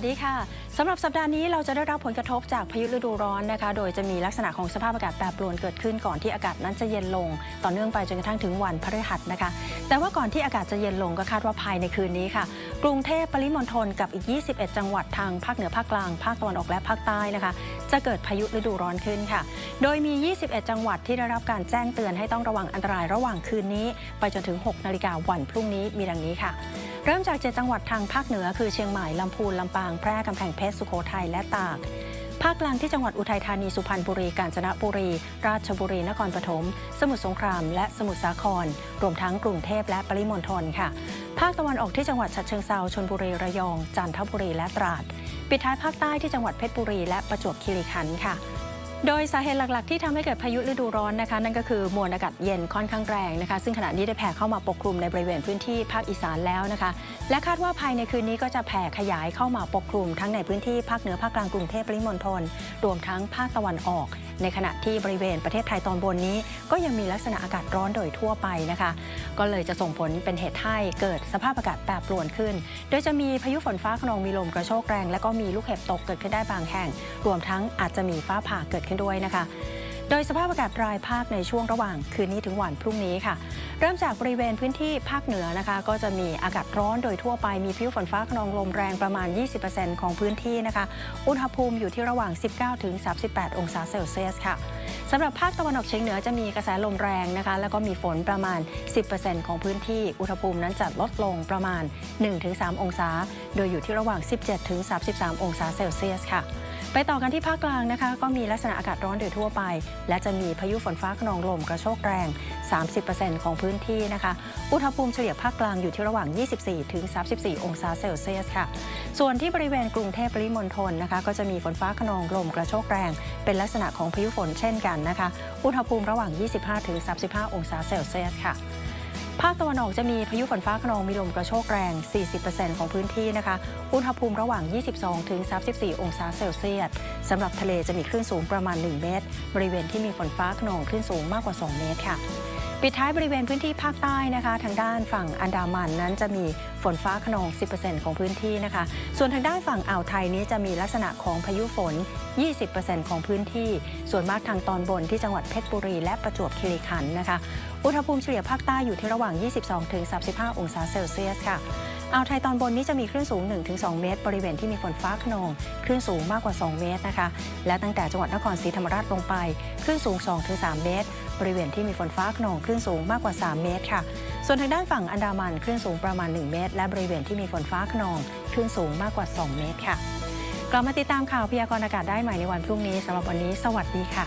สดีค่ะ สำหรับสัปดาห์นี้เราจะได้รับผลกระทบจากพายุฤดูร้อนนะคะ โดยจะมีลักษณะของสภาพอากาศแปรปรวนเกิดขึ้นก่อนที่อากาศนั้นจะเย็นลง ต่อเนื่องไปจนกระทั่งถึงวันพฤหัสนะคะ แต่ว่าก่อนที่อากาศจะเย็นลงก็คาดว่าภายในคืนนี้ค่ะ กรุงเทพปริมณฑลกับอีก 21 จังหวัดทางภาคเหนือภาคกลาง ภาคตะวันออกและภาคใต้นะคะ จะเกิดพายุฤดูร้อนขึ้นค่ะ โดยมี 21 จังหวัดที่ได้รับการแจ้งเตือนให้ต้องระวังอันตรายระหว่างคืนนี้ ไปจนถึง 6 นาฬิกาวันพรุ่งนี้มีดังนี้ค่ะ เริ่มจาก 7 จังหวัดทางภาคเหนือคือเชียงใหม่ลำพูนลำปางแพร่กำแพงเพชรสุโขทัยและตาก ภาคกลางที่จังหวัดอุทัยธานีสุพรรณบุรีกาญจนบุรี ราชบุรีนครปฐมสมุทรสงคราม และสมุทรสาคร รวมทั้งกรุงเทพและปริมณฑลค่ะ ภาคตะวันออกที่จังหวัดฉะเชิงเซาชนบุรีระยอง จันทบุรีและตราด ปิดท้ายภาคใต้ที่จังหวัดเพชรบุรีและประจวบคีรีขันธ์ค่ะ โดยสาเหตุหลัก ๆ ที่ทำให้เกิดพายุฤดูร้อนนะคะ นั่นก็คือมวลอากาศเย็นค่อนข้างแรงนะคะ ซึ่งขณะนี้ได้แผ่เข้ามาปกคลุมในบริเวณพื้นที่ภาคอีสานแล้วนะคะ และคาดว่าภายในคืนนี้ก็จะแผ่ขยายเข้ามาปกคลุม ทั้งในพื้นที่ภาคเหนือภาคกลางกรุงเทพปริมณฑลรวมทั้งภาคตะวันออก ในขณะที่บริเวณประเทศไทยตอนบนนี้ ก็ยังมีลักษณะอากาศร้อนโดยทั่วไปนะคะ ก็เลยจะส่งผลเป็นเหตุให้เกิดสภาพอากาศแปรปรวนขึ้น โดยจะมีพายุฝนฟ้าขนองมีลมกระโชกแรง และก็มีลูกเห็บตกเกิดขึ้นได้บางแห่ง รวมทั้งอาจจะมีฟ้าผ่าเกิดขึ้นด้วยนะคะ ดยสภาพอากาศรายภาคในช่วงระหว่างคืนนี้ถึงวันพรุ่งนี้ค่ะ เริ่มจากบริเวณพื้นที่ภาคเหนือนะคะ ก็จะมีอากาศร้อนโดยทั่วไปมีพายุฝนฟ้าขนองลมแรงประมาณ 20%ของพื้นที่นะคะ อุณหภูมิอยู่ที่ระหว่าง 19ถึง38 องศาเซลเซียสค่ะสำหรับภาคตะวันออกเฉียงเหนือจะมีกระแสลมแรงนะคะ แล้วก็มีฝนประมาณ 10%ของพื้นที่ อุณหภูมินั้นจะลดลงประมาณ 1-3 องศา โดยอยู่ที่ระหว่าง 17ถึง33 องศาเซลเซียสค่ะ ไปต่อกันที่ภาคกลางนะคะ ก็มีลักษณะอากาศร้อนโดยทั่วไป และจะมีพายุฝนฟ้าขนองลมกระโชกแรง 30%ของพื้นที่นะคะ อุณหภูมิเฉลี่ยภาคกลางอยู่ที่ระหว่าง 24 ถึง 34 องศาเซลเซียสค่ะ ส่วนที่บริเวณกรุงเทพปริมณฑลนะคะ ก็จะมีฝนฟ้าขนองลมกระโชกแรง เป็นลักษณะของพายุฝนเช่นกันนะคะ อุณหภูมิระหว่าง 25 ถึง 35 องศาเซลเซียสค่ะ ภาคตะวันออกจะมีพายุฝนฟ้าขนองมีลมกระโชกแรง 40%ของพื้นที่นะคะ อุณหภูมิระหว่าง 22 ถึง 34 องศาเซลเซียสสำหรับทะเลจะมีคลื่นสูงประมาณ 1 เมตร บริเวณที่มีฝนฟ้าขนองคลื่นสูงมากกว่า 2 เมตรค่ะ ปิดท้ายบริเวณพื้นที่ภาคใต้นะคะ ทางด้านฝั่งอันดามันนั้นจะมีฝนฟ้าขนอง 10%ของพื้นที่นะคะ ส่วนทางด้านฝั่งอ่าวไทยนี้จะมีลักษณะของพายุฝน 20%ของพื้นที่ ส่วนมากทางตอนบนที่จังหวัดเพชรบุรีและประจวบคีรีขันธ์นะคะ อุณหภูมิเฉลี่ยภาคใต้อยู่ที่ระหว่าง 22-35 องศาเซลเซียสค่ะอ่าวไทยตอนบนนี้จะมีคลื่นสูง 1-2 เมตร บริเวณที่มีฝนฟ้าขนอง คลื่นสูงมากกว่า 2 เมตรนะคะ และตั้งแต่จังหวัดนครศรีธรรมราชลงไป คลื่นสูง 2-3 เมตร บริเวณที่มีฝนฟ้าขนองคลื่นสูงมากกว่า 3 เมตรค่ะ ส่วนทางด้านฝั่งอันดามันคลื่นสูงประมาณ 1 เมตร และบริเวณที่มีฝนฟ้าขนองคลื่นสูงมากกว่า 2 เมตรค่ะกลับมาติดตามข่าวพยากรณ์อากาศได้ใหม่ในวันพรุ่งนี้สำหรับวันนี้ สวัสดีค่ะ